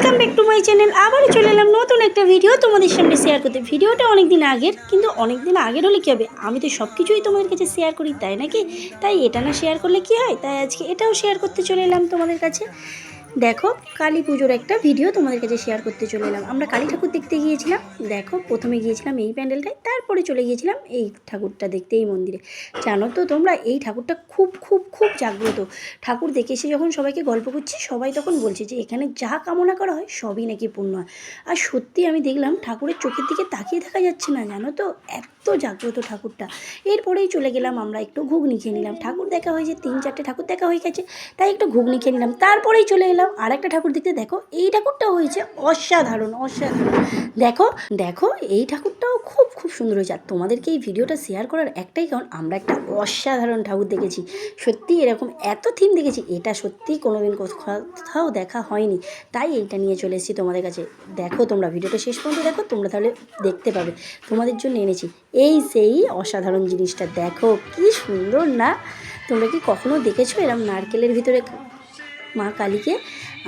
Welcome back to my channel আবারও চলে এলাম নতুন একটা ভিডিও তোমাদের সামনে শেয়ার করতে। ভিডিওটা অনেক দিন আগের, কিন্তু অনেক দিন আগের হলে কী হবে? আমি তো সব কিছুই তোমাদের কাছে শেয়ার করি, তাই নাকি? তাই এটা না শেয়ার করলে কি হয়? তাই আজকে এটাও শেয়ার করতে চলে এলাম তোমাদের কাছে। দেখো, কালী পুজোর একটা ভিডিও তোমাদের কাছে শেয়ার করতে চলে এলাম। আমরা কালী ঠাকুর দেখতে গিয়েছিলাম। দেখো, প্রথমে গিয়েছিলাম এই প্যান্ডেলটায়, তারপরে চলে গিয়েছিলাম এই ঠাকুরটা দেখতে, এই মন্দিরে। জানো তো তোমরা, এই ঠাকুরটা খুব খুব খুব জাগ্রত। ঠাকুর দেখে এসে যখন সবাইকে গল্প করছি, সবাই তখন বলছে যে, এখানে যা কামনা করা হয়, সবই নাকি পূর্ণ হয়? আর সত্যি আমি দেখলাম, ঠাকুরের চোখের দিকে তাকিয়ে থাকা যাচ্ছে না, জানো তো? এত জাগ্রত ঠাকুরটা। এরপরেই চলে গেলাম আমরা একটু ঘুগনি খেয়ে নিলাম। ঠাকুর দেখা হয়েছে, তিন, চারটে ঠাকুর দেখা হয়ে গেছে, তাই একটু ঘুগনি খেয়ে নিলাম। তারপরেই চলে এলাম আর একটা ঠাকুর দেখতে। দেখো, এই ঠাকুরটাও হয়েছে অসাধারণ অসাধারণ। দেখো দেখো, এই ঠাকুরটাও খুব খুব সুন্দর হয়েছে। আর তোমাদেরকে এই ভিডিওটা শেয়ার করার একটাই কারণ, আমরা একটা অসাধারণ ঠাকুর দেখেছি। সত্যি এরকম এত থিম দেখেছি, এটা সত্যিই কোনোদিন কোথাও দেখা হয়নি। তাই এইটা নিয়ে চলে এসেছি তোমাদের কাছে। দেখো তোমরা ভিডিওটা শেষ পর্যন্ত দেখো, তোমরা তাহলে দেখতে পাবে। তোমাদের জন্য এনেছি। এই সেই অসাধারণ জিনিসটা, দেখো কি সুন্দর না? তোমরা কি কখনো দেখেছ এরকম নারকেলের ভিতরে মা কালীকে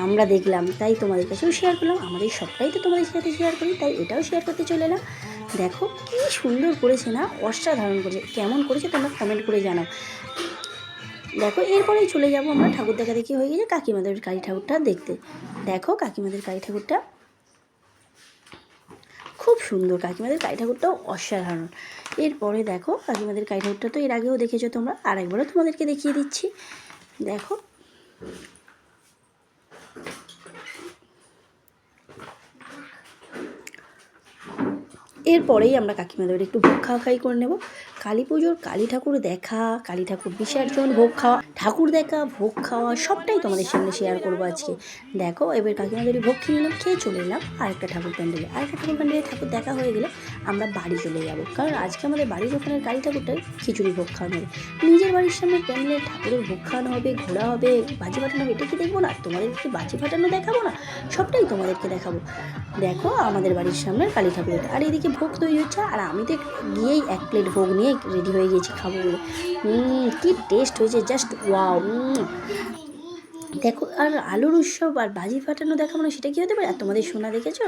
আমরা দেখলাম, তাই তোমাদের কাছেও শেয়ার করলাম, আমাদের সবটাই তো তোমাদের সাথে শেয়ার করি, তাই এটাও শেয়ার করতে চলে এলাম। দেখো কি সুন্দর করেছে না, অসাধারণ করেছে, কেমন করেছে তোমরা কমেন্ট করে জানাও। দেখো এরপরেই চলে যাব আমরা, ঠাকুর দেখা দেখি হয়ে গেছে, কাকিমাদের কালী ঠাকুরটা দেখতে। দেখো কাকিমাদের কালী ঠাকুরটা খুব সুন্দর, কাকিমাদের কালী ঠাকুরটাও অসাধারণ। এরপরে দেখো কাকিমাদের কালী ঠাকুরটা তো এর আগেও দেখেছ তোমরা আর একবারও তোমাদেরকে দেখিয়ে দিচ্ছি। দেখো এরপরেই আমরা কাকিমাদের একটু ভোগ খাওয়া খাই করে নেব। কালী পুজোর কালী ঠাকুর দেখা, কালী ঠাকুর বিসর্জন, ভোগ খাওয়া, ঠাকুর দেখা, ভোগ খাওয়া, সবটাই তোমাদের সামনে শেয়ার করব আজকে। দেখো, এবার কাকিমাদের ভোগ খেয়ে নিলাম, খেয়ে চলে এলাম, আরেকটা ঠাকুর প্যান্ডেলে। আরেকটা ঠাকুর প্যান্ডেলে ঠাকুর দেখা হয়ে গেলে আমরা বাড়ি চলে যাব। কারণ আজকে আমাদের বাড়ির ওখানে কালী ঠাকুরটাই খিচুড়ি ভোগ খাওয়ানো হবে। নিজের বাড়ির সামনে প্যান্ডেলে ঠাকুরের ভোগ খাওয়ানো হবে ঘোরা হবে, বাজি ফাটানো হবে, এটা কি দেখব না? তোমাদেরকে বাজি ফাটানো দেখাবো না? সবটাই তোমাদেরকে দেখাবো। দেখো, আমাদের বাড়ির সামনে কালী ঠাকুরের আর এদিকে ভোগ তৈরি হচ্ছে, আর আমি তো গিয়েই এক প্লেট ভোগ নিয়ে রেডি হয়ে গেছি খাব বলে। কী টেস্ট হয়েছে জাস্ট ওয়াও দেখো আর আলুর উৎসব আর বাজি ফাটানো দেখাবো না সেটা কী হতে পারে? আর তোমাদের শোনা দেখেছ?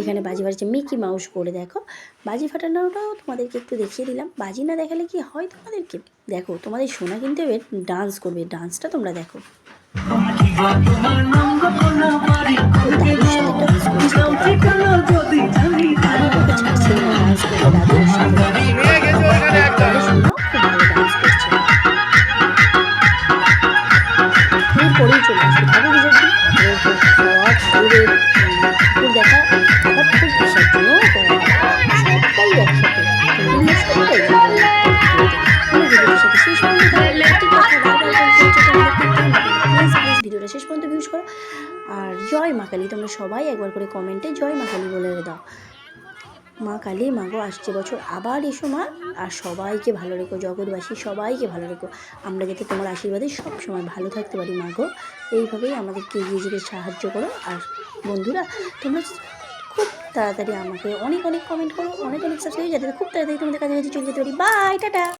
এখানে বাজি ফাটাচ্ছে মিকি মাউস করে দেখো। বাজি ফাটানোটাও তোমাদেরকে একটু দেখিয়ে দিলাম। বাজি না দেখালে কি হয় তোমাদেরকে? দেখো তোমাদের শোনা কিন্তু এবার ডান্স করবে। ডান্সটা তোমরা দেখো। এরপরেই চলে আসবে দেখা ভিডিওটা শেষ পর্যন্ত ভিউজ করো। আর জয় মা কালী, তোমরা সবাই একবার করে কমেন্টে জয় মা কালী বলে দাও। মা কালী, মা গো, আসছে বছর। আবার এসো মা, আর সবাইকে ভালো রেখো, জগৎবাসী, সবাইকে ভালো রেখো। আমরা যাতে তোমার আশীর্বাদে সবসময় ভালো থাকতে পারি মা গো। এইভাবেই আমাদেরকে এগিয়ে যেতে সাহায্য করো। আর বন্ধুরা, তোমরা খুব তাড়াতাড়ি আমাকে অনেক অনেক কমেন্ট করো, অনেক অনেক সাবস্ক্রাইব যাতে খুব তাড়াতাড়ি তোমাদের কাছে চলে যেতে পারি। Bye tata!